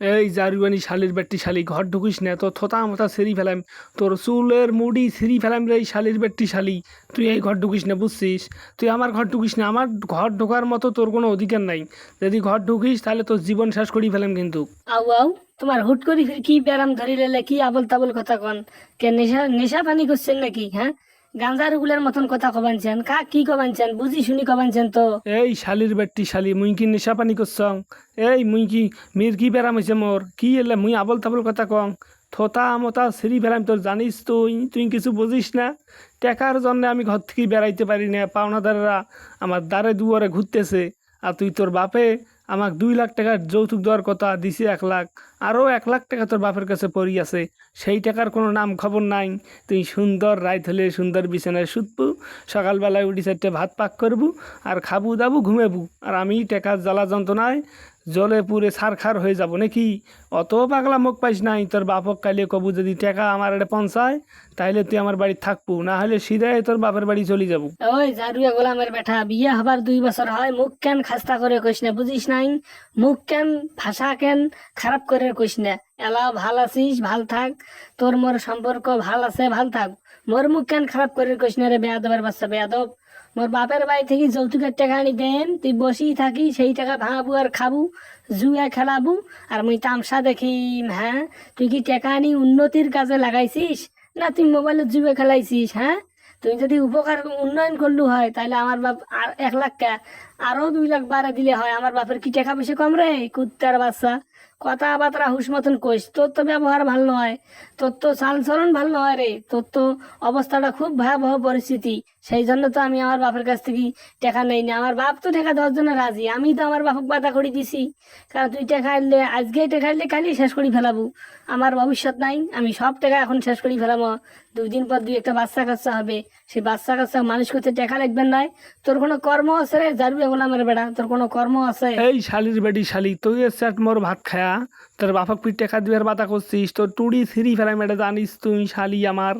এই জারুয়ানি শালির বেট্টি শালি, ঘর ঢুকিস না, তোর থোতা মতা সেরি ফেলাম। তোর চুলের মুড়ি সিঁড়ি ফেলাম রে এই শালির বেট্টি শালি। তুই এই ঘর ঢুকিস না, বুঝছিস? তুই আমার ঘর ঢুকিস না, আমার ঘর ঢোকার মতো তোর কোনো অধিকার নাই। যদি ঘর ঢুকিস, তাহলে তোর জীবন শেষ করি ফেলাম কিন্তু। আউ আউ, তোমার হুট করি কি ব্যারাম ধরি লেলে কি আবল তাবল কথা কন? কে নেশা নেশা পানি করছেন নাকি হ্যাঁ? গাঞ্জার উগুলের মতন কথা কবানছেন। কা কি কবানছেন? বুঝি শুনি কবানছেন তো। এই শালির বেট্টি শালি, মুই কি নেশা পানি করছং? এই মুই কি মির কি বেড়াম হয়েছে মোর? কি এলে মুই আবল তাবল কথা কং? থোতা মতা সিঁড়ি ফেলাম তোর, জানিস তুই? তুই কিছু বুঝিস না? টাকার জন্য আমি ঘর থেকে বেড়াইতে পারি না, পাওনাদাররা আমার দ্বারে দুয়ারে ঘুরতেছে। আর তুই তোর বাপে আমাক দুই লাখ টাকার যৌতুক দেওয়ার কথা দিছি এক লাখ। আরও এক লাখ টাকা তোর বাপের কাছে পড়ি আছে। সেই টাকার কোনো নাম খবর নাই। তুই সুন্দর রাইত হলে সুন্দর বিছানায় শুতবু, সকালবেলায় উঠি চারটে ভাত পাক করবু, আর খাবু দাবু, ঘুমেবু। আর আমি টাকার জ্বালা যন্ত্রণায় জলে পুরে সারখার হয়ে যাব নাকি? অত পাগলা মুখ পাইস নাই, তোর বাপক কাইলে কবু যদি টেকা আমার এটা পঞ্চায় তাহলে তুই আমার বাড়ি থাকব না হলে সিধাই তোর বাপের বাড়ি চলে যাব। ওই জারুয়া গোলামের বেটা, বিয়ে হবার দুই বছর হয়, মুখ কেন খাস্তা করে কইস না, বুঝিস নাই? মুখ কেন, ভাষা কেন খারাপ করে কইস না? এলা ভালো আছিস, ভালো থাক। তোর মোর সম্পর্ক ভালো আছে, ভালো থাক। মোর মুখ কেন খারাপ করে কইস না রে বেয়াদবের বাচ্চা, বেয়াদব। মোর বাপের বাড়ি থেকে যৌতুকের টাকা আনি দেন, তুই বসেই থাকি, সেই টাকা ভাঙাবু আর খাবু, জুয়া খেলাবু, আর মুই তামসা দেখি হ্যাঁ? তুই কি টাকা আনি উন্নতির কাজে লাগাইছিস? না, তুই মোবাইলে জুয়া খেলাইছিস হ্যাঁ? তুমি যদি উপকার, উন্নয়ন করলু হয় তাহলে আমার বাপ আর এক লাখ আরও দুই লাখ বাড়া দিলে হয়। আমার বাপের কি টাকা পয়সা কম রে? কুত্তার বাচ্চা। কথাবার্তা হুশ মতন কইস। তোর তো ব্যবহার ভালো নয়, তোর তো চালচলন ভালো নয় রে, তোর তো অবস্থাটা খুব ভয়াবহ পরিস্থিতি। সেই জন্য তো আমি আমার বাপের কাছ থেকে টাকা নেই না। আমার বাপ তো টাকা দেওয়ার জন্য রাজি, আমি তো আমার বাপক বাধা করে দিছি। কারণ তুই টাকা আনলে, আজকে টাকা আনলে কালই শেষ করে ফেলাবো। আমার ভবিষ্যৎ নাই, আমি সব টাকা এখন শেষ করে ফেলাবো দুই দিন পর দুই একটা বাচ্চা কাচ্চা হবে। সেই বাচ্চা কাচ্চা মানুষ করতে টাকা লাগবে নাই তোর কোনো কর্ম আছে রে? জারু আমার বেড়া, তোর কোনো কর্ম আছে? এই শালির বেডি শালি, তুই সেট মোর ভাত খায়া তোর বাপক পিঠ টাকা দিবার বাতা করছিস, তোর টুড়ি থ্রি ফেলাই মেটে জানিস তুই শালি আমার।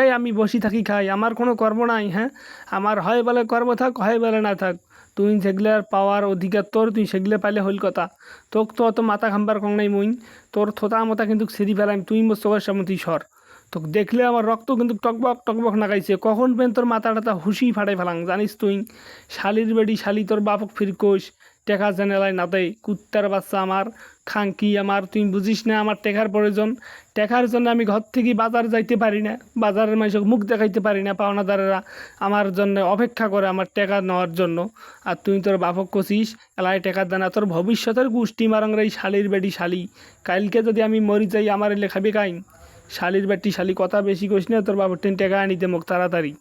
এই আমি বসি থাকি খাই, আমার কোনো কর্ম নাই হ্যাঁ? আমার হয় বলে কর্ম থাক, হয় বলে না থাক। তুই যেগুলার পাওয়ার অধিকার তোর, তুই সেগুলো পাইলে হইল কথা। তোক তো অত মাথা খাম্বার কং নাই মুই তোর থোতা মতা কিন্তু সিঁড়ি ফেলাম তুই মোর চোখের সামনে তুই সর। তোকে দেখলে আমার রক্ত কিন্তু টকবক টকবক নাগাইছে, কখন পেন তোর মাথা টাথা হুসি ফাটাই ফেলাং, জানিস তুই? শালির বেডি শালি তোর বাপক ফিরকোস টেকা জেনেলাই না দেয় কুত্তার বাচ্চা আমার খাঙ্কি আমার তুই বুঝিস না আমার টেকার প্রয়োজন টেকার জন্য আমি ঘর থেকে বাজার যাইতে পারি না বাজারের মানুষকে মুখ দেখাইতে পারি না পাওনাদারেরা আমার জন্য অপেক্ষা করে আমার টেকা নেওয়ার জন্য। আর তুই তোর বাপক কষিস এলাই টেকার দানা তোর ভবিষ্যতের গোষ্ঠী মারাংরা এই শালির বেডি শালি। কালকে যদি আমি মরি যাই আমার লেখাবি কাইন। শালির বেটি শালি কথা বেশি করিস না তোর বাবার টেন টাকা আনিতে মুখ তাড়াতাড়ি।